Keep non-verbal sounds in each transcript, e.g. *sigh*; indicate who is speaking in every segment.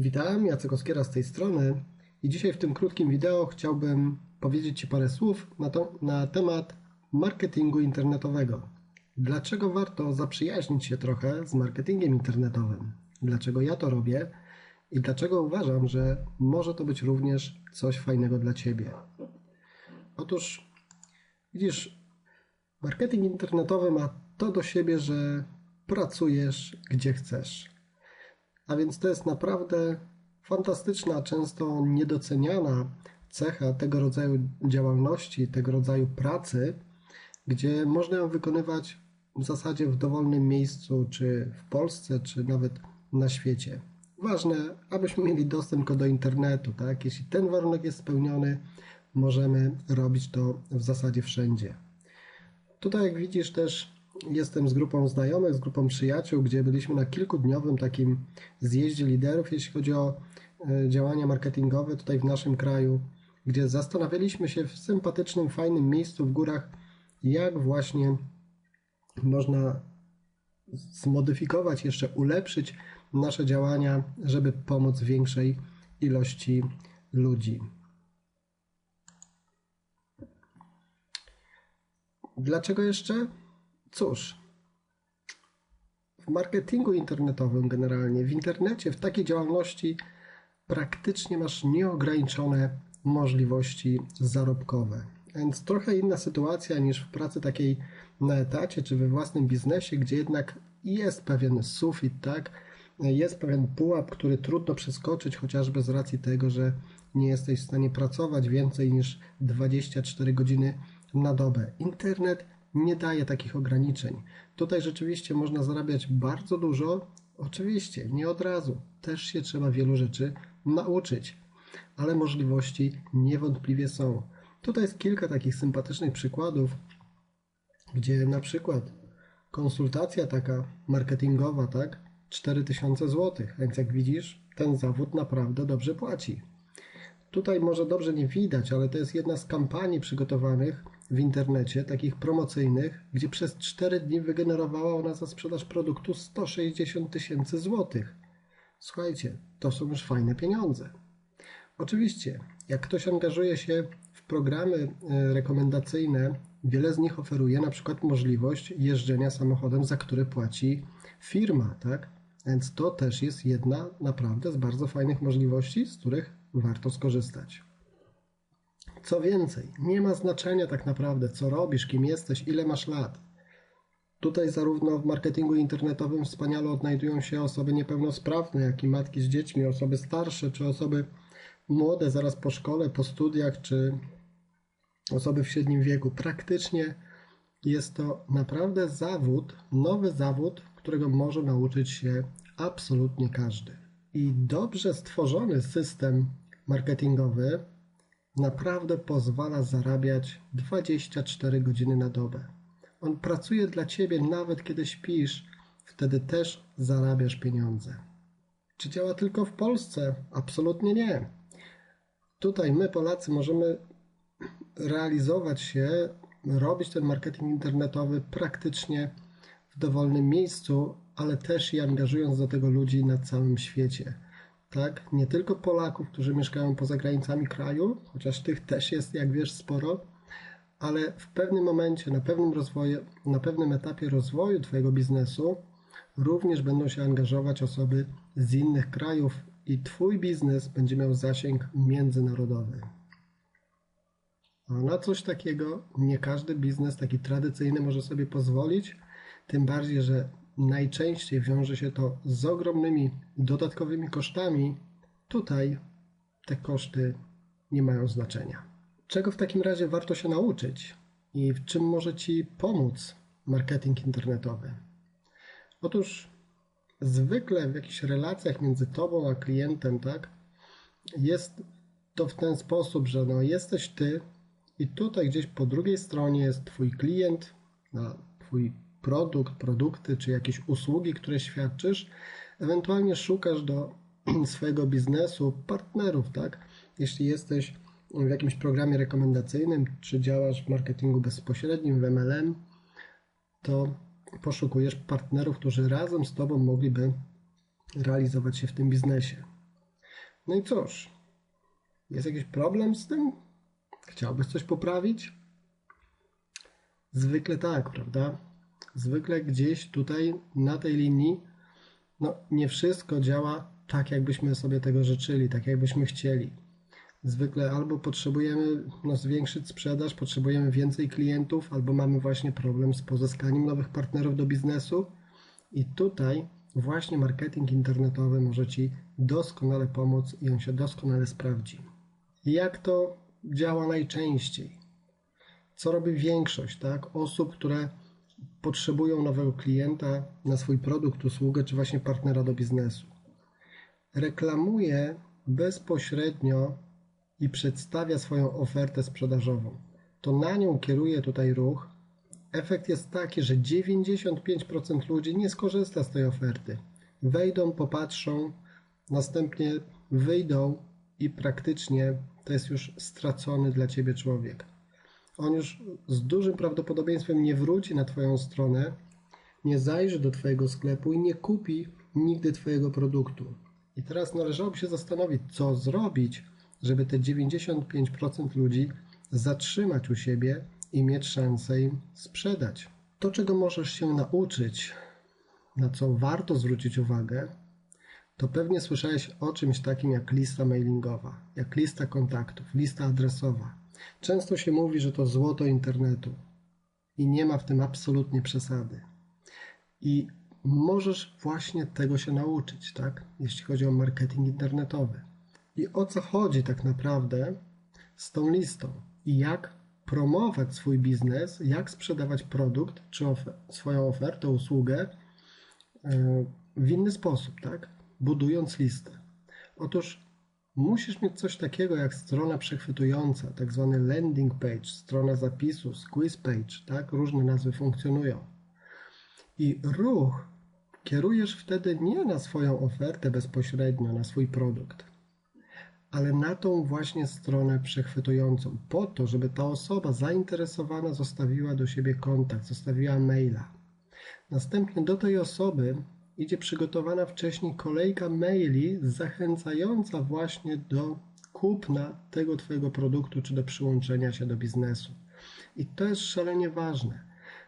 Speaker 1: Witam, Jacek Oskiera z tej strony i dzisiaj w tym krótkim wideo chciałbym powiedzieć Ci parę słów na, to, na temat marketingu internetowego. Dlaczego warto zaprzyjaźnić się trochę z marketingiem internetowym? Dlaczego ja to robię i dlaczego uważam, że może to być również coś fajnego dla Ciebie? Otóż, widzisz, marketing internetowy ma to do siebie, że pracujesz gdzie chcesz a więc to jest naprawdę fantastyczna, często niedoceniana cecha tego rodzaju działalności, tego rodzaju pracy, gdzie można ją wykonywać w zasadzie w dowolnym miejscu, czy w Polsce, czy nawet na świecie. Ważne, abyśmy mieli dostęp do internetu, tak? Jeśli ten warunek jest spełniony, możemy robić to w zasadzie wszędzie. Tutaj, jak widzisz, też jestem z grupą znajomych, z grupą przyjaciół, gdzie byliśmy na kilkudniowym takim zjeździe liderów, jeśli chodzi o e, działania marketingowe tutaj w naszym kraju, gdzie zastanawialiśmy się w sympatycznym, fajnym miejscu w górach, jak właśnie można zmodyfikować, jeszcze ulepszyć nasze działania, żeby pomóc większej ilości ludzi. Dlaczego jeszcze? Cóż, w marketingu internetowym generalnie, w internecie, w takiej działalności praktycznie masz nieograniczone możliwości zarobkowe. Więc trochę inna sytuacja niż w pracy takiej na etacie czy we własnym biznesie, gdzie jednak jest pewien sufit, tak? Jest pewien pułap, który trudno przeskoczyć, chociażby z racji tego, że nie jesteś w stanie pracować więcej niż 24 godziny na dobę. Internet nie daje takich ograniczeń. Tutaj rzeczywiście można zarabiać bardzo dużo, oczywiście, nie od razu. Też się trzeba wielu rzeczy nauczyć, ale możliwości niewątpliwie są. Tutaj jest kilka takich sympatycznych przykładów, gdzie na przykład konsultacja taka marketingowa, tak, 4000 zł, więc jak widzisz, ten zawód naprawdę dobrze płaci. Tutaj może dobrze nie widać, ale to jest jedna z kampanii przygotowanych w internecie, takich promocyjnych, gdzie przez 4 dni wygenerowała ona za sprzedaż produktu 160 tysięcy złotych. Słuchajcie, to są już fajne pieniądze. Oczywiście, jak ktoś angażuje się w programy e, rekomendacyjne, wiele z nich oferuje na przykład możliwość jeżdżenia samochodem, za który płaci firma, tak? Więc to też jest jedna naprawdę z bardzo fajnych możliwości, z których warto skorzystać. Co więcej, nie ma znaczenia tak naprawdę, co robisz, kim jesteś, ile masz lat. Tutaj zarówno w marketingu internetowym wspaniale odnajdują się osoby niepełnosprawne, jak i matki z dziećmi, osoby starsze, czy osoby młode, zaraz po szkole, po studiach, czy osoby w średnim wieku. Praktycznie jest to naprawdę zawód, nowy zawód, którego może nauczyć się absolutnie każdy. I dobrze stworzony system marketingowy naprawdę pozwala zarabiać 24 godziny na dobę. On pracuje dla ciebie nawet kiedy śpisz, wtedy też zarabiasz pieniądze. Czy działa tylko w Polsce? Absolutnie nie. Tutaj my, Polacy, możemy realizować się, robić ten marketing internetowy praktycznie w dowolnym miejscu, ale też i angażując do tego ludzi na całym świecie tak? Nie tylko Polaków, którzy mieszkają poza granicami kraju, chociaż tych też jest, jak wiesz, sporo, ale w pewnym momencie, na pewnym rozwoju, na pewnym etapie rozwoju Twojego biznesu również będą się angażować osoby z innych krajów i Twój biznes będzie miał zasięg międzynarodowy. A na coś takiego nie każdy biznes taki tradycyjny może sobie pozwolić, tym bardziej, że najczęściej wiąże się to z ogromnymi dodatkowymi kosztami, tutaj te koszty nie mają znaczenia. Czego w takim razie warto się nauczyć i w czym może Ci pomóc marketing internetowy? Otóż zwykle w jakichś relacjach między Tobą a klientem, tak, jest to w ten sposób, że no, jesteś Ty i tutaj gdzieś po drugiej stronie jest Twój klient, Twój produkt, produkty czy jakieś usługi, które świadczysz, ewentualnie szukasz do *clears throat* swojego biznesu partnerów, tak? Jeśli jesteś w jakimś programie rekomendacyjnym, czy działasz w marketingu bezpośrednim, w MLM, to poszukujesz partnerów, którzy razem z Tobą mogliby realizować się w tym biznesie. No i cóż, jest jakiś problem z tym? Chciałbyś coś poprawić? Zwykle tak, prawda? Zwykle gdzieś tutaj na tej linii, no nie wszystko działa tak, jakbyśmy sobie tego życzyli, tak jakbyśmy chcieli. Zwykle albo potrzebujemy no, zwiększyć sprzedaż, potrzebujemy więcej klientów, albo mamy właśnie problem z pozyskaniem nowych partnerów do biznesu. I tutaj właśnie marketing internetowy może Ci doskonale pomóc i on się doskonale sprawdzi. Jak to działa najczęściej? Co robi większość tak? osób, które potrzebują nowego klienta na swój produkt, usługę, czy właśnie partnera do biznesu? Reklamuje bezpośrednio i przedstawia swoją ofertę sprzedażową. To na nią kieruje tutaj ruch. Efekt jest taki, że 95% ludzi nie skorzysta z tej oferty. Wejdą, popatrzą, następnie wyjdą i praktycznie to jest już stracony dla ciebie człowiek. On już z dużym prawdopodobieństwem nie wróci na Twoją stronę, nie zajrzy do Twojego sklepu i nie kupi nigdy Twojego produktu. I teraz należałoby się zastanowić, co zrobić, żeby te 95% ludzi zatrzymać u siebie i mieć szansę im sprzedać. To, czego możesz się nauczyć, na co warto zwrócić uwagę, to pewnie słyszałeś o czymś takim jak lista mailingowa, jak lista kontaktów, lista adresowa. Często się mówi, że to złoto internetu i nie ma w tym absolutnie przesady. I możesz właśnie tego się nauczyć, tak? Jeśli chodzi o marketing internetowy. I o co chodzi tak naprawdę z tą listą i jak promować swój biznes, jak sprzedawać produkt czy ofer swoją ofertę, usługę e, w inny sposób, tak? Budując listę. Otóż musisz mieć coś takiego jak strona przechwytująca, tak zwany landing page, strona zapisu, squeeze page, tak? Różne nazwy funkcjonują. I ruch kierujesz wtedy nie na swoją ofertę bezpośrednio, na swój produkt, ale na tą właśnie stronę przechwytującą, po to, żeby ta osoba zainteresowana zostawiła do siebie kontakt, zostawiła maila. Następnie do tej osoby idzie przygotowana wcześniej kolejka maili zachęcająca właśnie do kupna tego Twojego produktu czy do przyłączenia się do biznesu. I to jest szalenie ważne.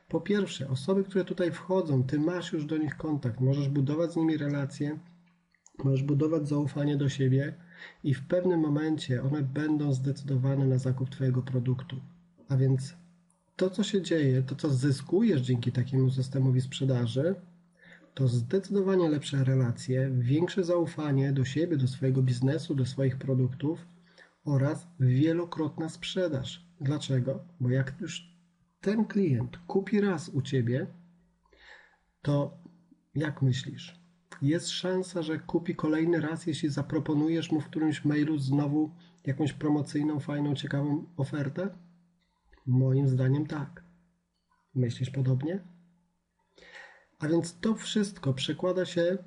Speaker 1: Po pierwsze, osoby, które tutaj wchodzą, Ty masz już do nich kontakt, możesz budować z nimi relacje, możesz budować zaufanie do siebie i w pewnym momencie one będą zdecydowane na zakup Twojego produktu. A więc to, co się dzieje, to, co zyskujesz dzięki takiemu systemowi sprzedaży, to zdecydowanie lepsze relacje, większe zaufanie do siebie, do swojego biznesu, do swoich produktów oraz wielokrotna sprzedaż. Dlaczego? Bo jak już ten klient kupi raz u ciebie, to jak myślisz? Jest szansa, że kupi kolejny raz, jeśli zaproponujesz mu w którymś mailu znowu jakąś promocyjną, fajną, ciekawą ofertę? Moim zdaniem tak. Myślisz podobnie? A więc to wszystko przekłada się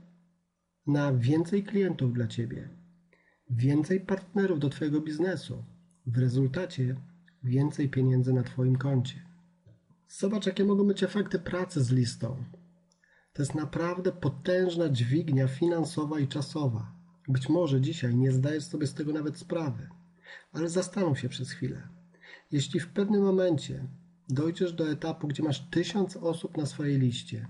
Speaker 1: na więcej klientów dla Ciebie, więcej partnerów do Twojego biznesu, w rezultacie więcej pieniędzy na Twoim koncie. Zobacz, jakie mogą być efekty pracy z listą. To jest naprawdę potężna dźwignia finansowa i czasowa. Być może dzisiaj nie zdajesz sobie z tego nawet sprawy, ale zastanów się przez chwilę. Jeśli w pewnym momencie dojdziesz do etapu, gdzie masz tysiąc osób na swojej liście,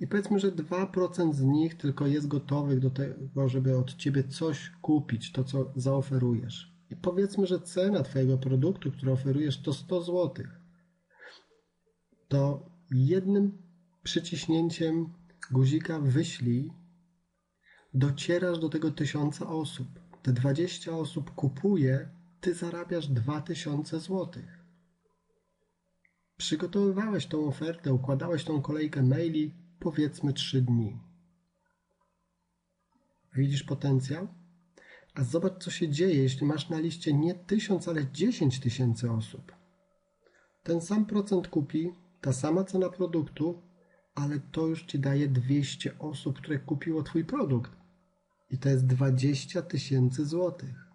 Speaker 1: i powiedzmy, że 2% z nich tylko jest gotowych do tego, żeby od ciebie coś kupić, to co zaoferujesz. I powiedzmy, że cena twojego produktu, który oferujesz, to 100 zł. To jednym przyciśnięciem guzika wyślij, docierasz do tego tysiąca osób. Te 20 osób kupuje, ty zarabiasz 2000 zł. Przygotowywałeś tą ofertę, układałeś tą kolejkę maili, powiedzmy 3 dni. Widzisz potencjał? A zobacz, co się dzieje, jeśli masz na liście nie 1000, ale 10 tysięcy osób. Ten sam procent kupi, ta sama cena produktu, ale to już ci daje 200 osób, które kupiło Twój produkt. I to jest 20 tysięcy złotych.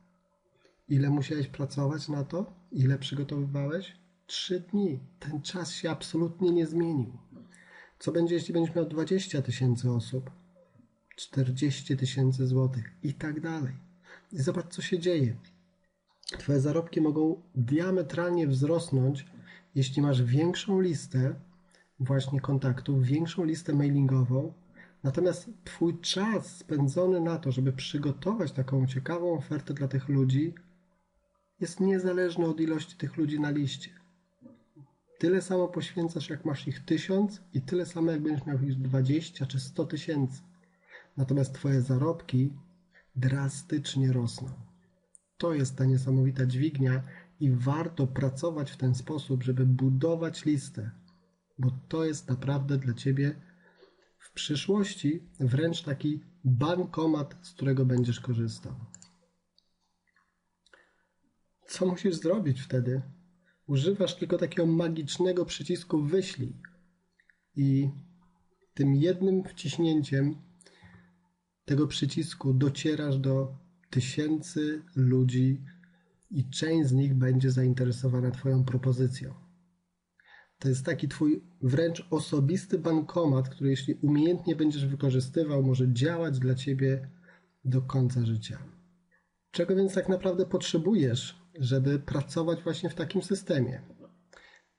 Speaker 1: Ile musiałeś pracować na to? Ile przygotowywałeś? Trzy dni. Ten czas się absolutnie nie zmienił. Co będzie, jeśli będziesz miał 20 tysięcy osób, 40 tysięcy złotych i tak dalej. i zobacz, co się dzieje. Twoje zarobki mogą diametralnie wzrosnąć, jeśli masz większą listę właśnie kontaktów, większą listę mailingową. Natomiast Twój czas spędzony na to, żeby przygotować taką ciekawą ofertę dla tych ludzi, jest niezależny od ilości tych ludzi na liście. Tyle samo poświęcasz, jak masz ich tysiąc, i tyle samo, jak będziesz miał ich 20 czy 100 tysięcy. Natomiast Twoje zarobki drastycznie rosną. To jest ta niesamowita dźwignia, i warto pracować w ten sposób, żeby budować listę, bo to jest naprawdę dla Ciebie w przyszłości wręcz taki bankomat, z którego będziesz korzystał. Co musisz zrobić wtedy? Używasz tylko takiego magicznego przycisku wyślij i tym jednym wciśnięciem tego przycisku docierasz do tysięcy ludzi i część z nich będzie zainteresowana Twoją propozycją. To jest taki Twój wręcz osobisty bankomat, który jeśli umiejętnie będziesz wykorzystywał, może działać dla Ciebie do końca życia. Czego więc tak naprawdę potrzebujesz, żeby pracować właśnie w takim systemie?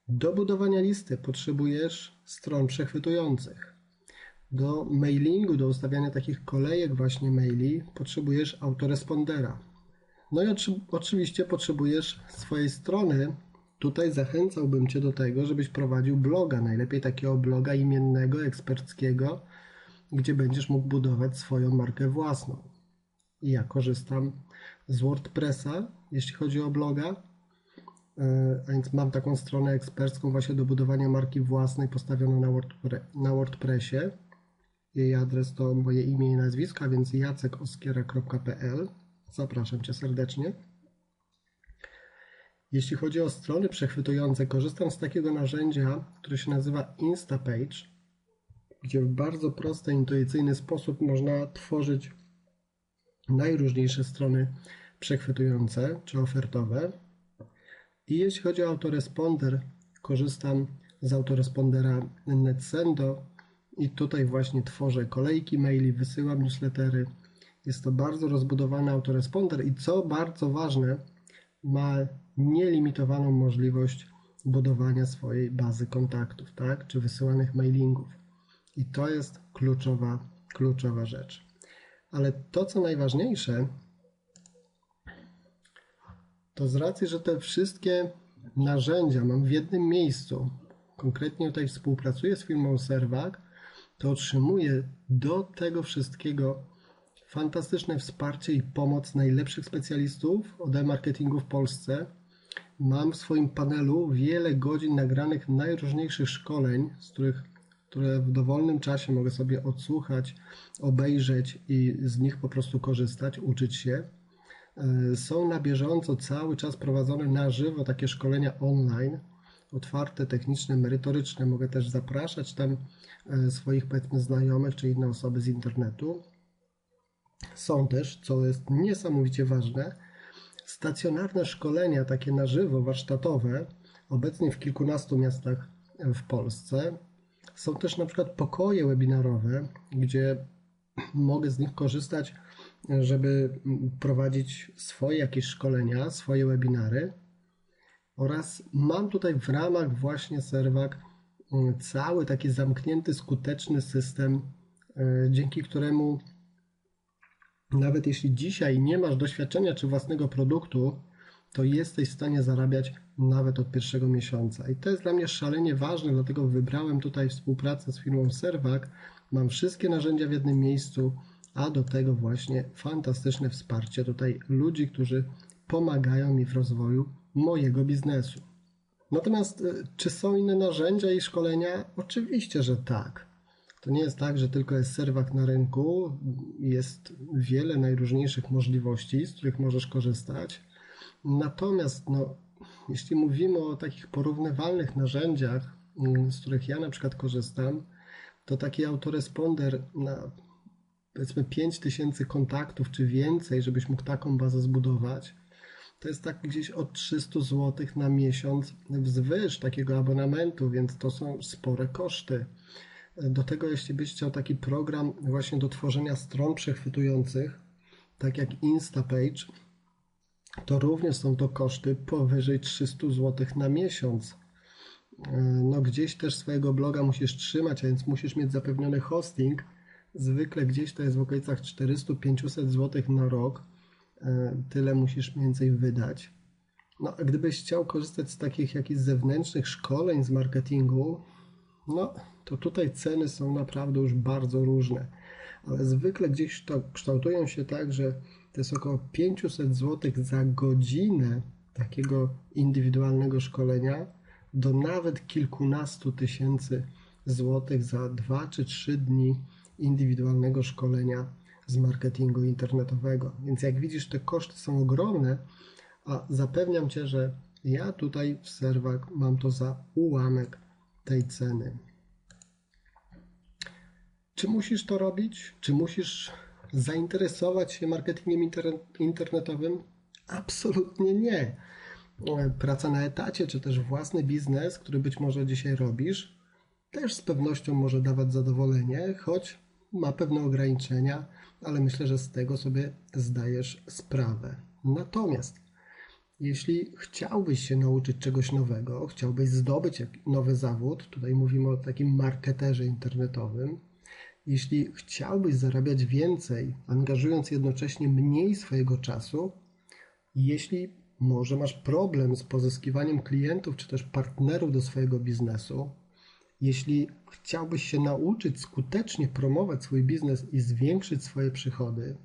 Speaker 1: Do budowania listy potrzebujesz stron przechwytujących. Do mailingu, do ustawiania takich kolejek właśnie maili potrzebujesz autorespondera. No i oczy, oczywiście potrzebujesz swojej strony. Tutaj zachęcałbym Cię do tego, żebyś prowadził bloga, najlepiej takiego bloga imiennego, eksperckiego, gdzie będziesz mógł budować swoją markę własną. I ja korzystam z WordPressa, jeśli chodzi o bloga, e, a więc mam taką stronę ekspercką właśnie do budowania marki własnej postawioną na, WordPre na WordPressie. Jej adres to moje imię i nazwisko, a więc jacekoskiera.pl. Zapraszam Cię serdecznie. Jeśli chodzi o strony przechwytujące, korzystam z takiego narzędzia, które się nazywa Instapage, gdzie w bardzo prosty, intuicyjny sposób można tworzyć najróżniejsze strony przechwytujące czy ofertowe. I jeśli chodzi o autoresponder, korzystam z autorespondera NetSendo i tutaj właśnie tworzę kolejki maili, wysyłam newslettery, jest to bardzo rozbudowany autoresponder i co bardzo ważne, ma nielimitowaną możliwość budowania swojej bazy kontaktów, tak? czy wysyłanych mailingów. I to jest kluczowa, kluczowa rzecz. Ale to, co najważniejsze, to z racji, że te wszystkie narzędzia mam w jednym miejscu, konkretnie tutaj współpracuję z firmą Servac, to otrzymuję do tego wszystkiego fantastyczne wsparcie i pomoc najlepszych specjalistów od e-marketingu w Polsce. Mam w swoim panelu wiele godzin nagranych najróżniejszych szkoleń, z których które w dowolnym czasie mogę sobie odsłuchać, obejrzeć i z nich po prostu korzystać, uczyć się. E, są na bieżąco cały czas prowadzone na żywo takie szkolenia online, otwarte, techniczne, merytoryczne. Mogę też zapraszać tam e, swoich powiedzmy znajomych czy inne osoby z internetu. Są też, co jest niesamowicie ważne, stacjonarne szkolenia, takie na żywo, warsztatowe, obecnie w kilkunastu miastach w Polsce. Są też na przykład pokoje webinarowe, gdzie mogę z nich korzystać, żeby prowadzić swoje jakieś szkolenia, swoje webinary. Oraz mam tutaj w ramach właśnie Serwak mm, cały taki zamknięty, skuteczny system, e, dzięki któremu nawet jeśli dzisiaj nie masz doświadczenia czy własnego produktu, to jesteś w stanie zarabiać nawet od pierwszego miesiąca. I to jest dla mnie szalenie ważne, dlatego wybrałem tutaj współpracę z firmą Servac. Mam wszystkie narzędzia w jednym miejscu, a do tego właśnie fantastyczne wsparcie tutaj ludzi, którzy pomagają mi w rozwoju mojego biznesu. Natomiast y, czy są inne narzędzia i szkolenia? Oczywiście, że tak. To nie jest tak, że tylko jest serwak na rynku, jest wiele najróżniejszych możliwości, z których możesz korzystać. Natomiast no, jeśli mówimy o takich porównywalnych narzędziach, mm, z których ja na przykład korzystam, to taki autoresponder na powiedzmy 5000 kontaktów czy więcej, żebyś mógł taką bazę zbudować, to jest tak gdzieś od 300 zł na miesiąc wzwyż takiego abonamentu, więc to są spore koszty. Do tego, jeśli byś chciał taki program właśnie do tworzenia stron przechwytujących, tak jak Instapage, to również są to koszty powyżej 300 zł na miesiąc. E, No gdzieś też swojego bloga musisz trzymać, a więc musisz mieć zapewniony hosting. Zwykle gdzieś to jest w okolicach 400-500 zł na rok. E, Tyle musisz mniej więcej wydać. No, a gdybyś chciał korzystać z takich jakichś zewnętrznych szkoleń z marketingu, no to tutaj ceny są naprawdę już bardzo różne. Ale zwykle gdzieś to kształtują się tak, że to jest około 500 zł za godzinę takiego indywidualnego szkolenia do nawet kilkunastu tysięcy złotych za 2 czy 3 dni indywidualnego szkolenia z marketingu internetowego. Więc jak widzisz, te koszty są ogromne, a zapewniam Cię, że ja tutaj w serwach mam to za ułamek tej ceny. Czy musisz to robić? Czy musisz zainteresować się marketingiem inter- internetowym? Absolutnie nie. Praca na etacie, czy też własny biznes, który być może dzisiaj robisz, też z pewnością może dawać zadowolenie, choć ma pewne ograniczenia, ale myślę, że z tego sobie zdajesz sprawę. Natomiast jeśli chciałbyś się nauczyć czegoś nowego, chciałbyś zdobyć nowy zawód, tutaj mówimy o takim marketerze internetowym, jeśli chciałbyś zarabiać więcej, angażując jednocześnie mniej swojego czasu, jeśli może masz problem z pozyskiwaniem klientów czy też partnerów do swojego biznesu, jeśli chciałbyś się nauczyć skutecznie promować swój biznes i zwiększyć swoje przychody,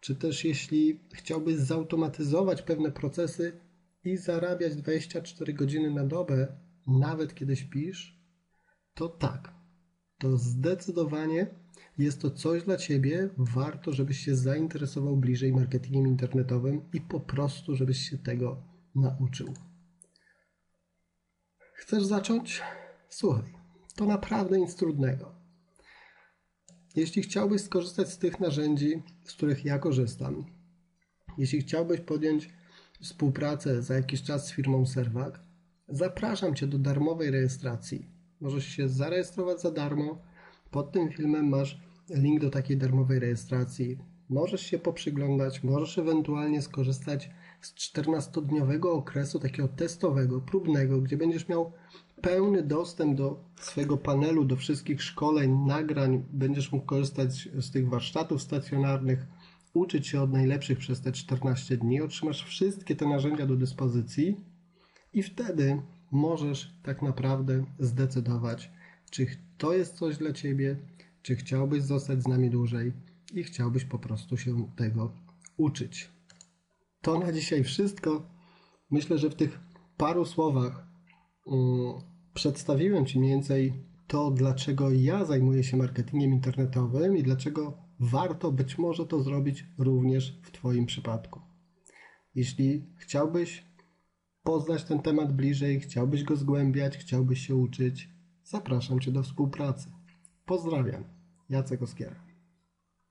Speaker 1: czy też jeśli chciałbyś zautomatyzować pewne procesy i zarabiać 24 godziny na dobę, nawet kiedy śpisz, to tak, to zdecydowanie jest to coś dla Ciebie. Warto, żebyś się zainteresował bliżej marketingiem internetowym i po prostu, żebyś się tego nauczył. Chcesz zacząć? Słuchaj, to naprawdę nic trudnego. Jeśli chciałbyś skorzystać z tych narzędzi, z których ja korzystam, jeśli chciałbyś podjąć współpracę za jakiś czas z firmą Serwak, zapraszam Cię do darmowej rejestracji. Możesz się zarejestrować za darmo. Pod tym filmem masz link do takiej darmowej rejestracji. Możesz się poprzyglądać, możesz ewentualnie skorzystać z 14-dniowego okresu takiego testowego, próbnego, gdzie będziesz miał pełny dostęp do swojego panelu, do wszystkich szkoleń, nagrań. Będziesz mógł korzystać z tych warsztatów stacjonarnych, uczyć się od najlepszych przez te 14 dni. Otrzymasz wszystkie te narzędzia do dyspozycji i wtedy możesz tak naprawdę zdecydować, czy to jest coś dla Ciebie, czy chciałbyś zostać z nami dłużej i chciałbyś po prostu się tego uczyć. To na dzisiaj wszystko. Myślę, że w tych paru słowach um, przedstawiłem Ci mniej więcej to, dlaczego ja zajmuję się marketingiem internetowym i dlaczego warto być może to zrobić również w Twoim przypadku. Jeśli chciałbyś poznać ten temat bliżej, chciałbyś go zgłębiać, chciałbyś się uczyć, zapraszam Cię do współpracy. Pozdrawiam, Jacek Oskiera.